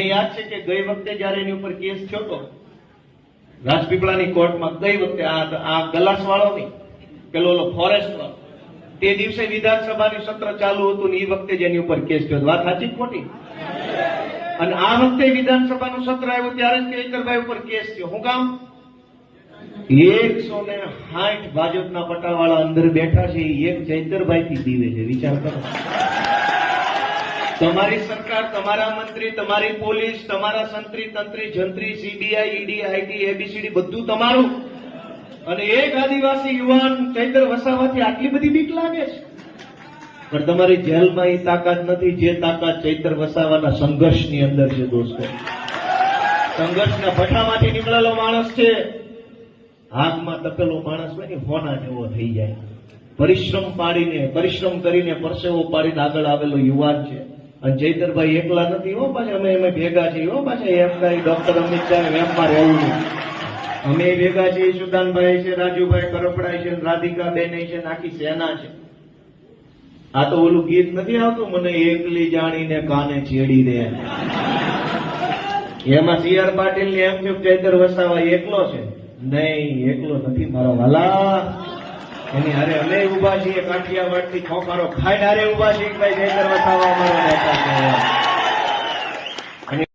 યાદ છે કે ગઈ વખતે જયારે એની ઉપર કેસ થયો હતો રાજપીપળાની કોર્ટમાં ગઈ વખતે આ ગલાસ વાળો નહીં પેલો ફોરેસ્ટ વાળો તે દિવસે વિધાનસભાનું સત્ર ચાલુ હતું ને એ વખતે જેની ઉપર કેસ થયો. વાત સાચી ખોટી? અને આ વખતે વિધાનસભાનું સત્ર આવ્યું ત્યારે જ ચૈતરભાઈ ઉપર કેસ થયો. હું કામ? એકસો ને સાઠ ભાજપના પટાવાળા અંદર બેઠા છે. એક ચૈતરભાઈ થી દીવે છે. વિચાર કરો. તમારી સરકાર, તમારા મંત્રી, તમારી પોલીસ, તમારા સંત્રી, તંત્રી, જંત્રી CBI ED IT A B C D બધું તમારું. અને એક આદિવાસી યુવાન ચૈતર વસાવાથી આટલી બધી બીક લાગે છે. પણ તમારી જેલમાં એ તાકાત નથી, જે તાકાત ચૈતર વસાવાના સંઘર્ષની અંદર છે દોસ્તો. સંઘર્ષના ભઠ્ઠામાંથી નીકળેલો માણસ છે. હાથમાં તપેલો માણસ હોય ને, હોના જેવો થઈ જાય. પરિશ્રમ પાડીને, પરિશ્રમ કરીને પરસેવો પાડીને આગળ આવેલો યુવાન છે. અને ચૈતરભાઈ એકલા નથી હો પાછા, અમે અમે ભેગા છીએ હો પાછા એમ ડોક્ટર અમિત શાહ એમમાં રહેવું નહીં અમે ભેગા છીએ, સુદાનભાઈ છે, રાજુભાઈ કરપડાઈ છે રાધિકા બેન છે આખી સેના છે. આ તો ઓલું ગીત નથી આવતું, મને એકલી જાણીને કાને છેડી દે એમાં સી આર પાટીલ ને એમ થયું ચૈતર વસાવા એકલો છે. નહીં, એકલો નથી મારો વાલા. એની હારે અમે ઊભા છીએ કાઠિયાવાડથી ખોખારો ખાઈ હારે ઊભા છીએ ભાઈ જય કરવા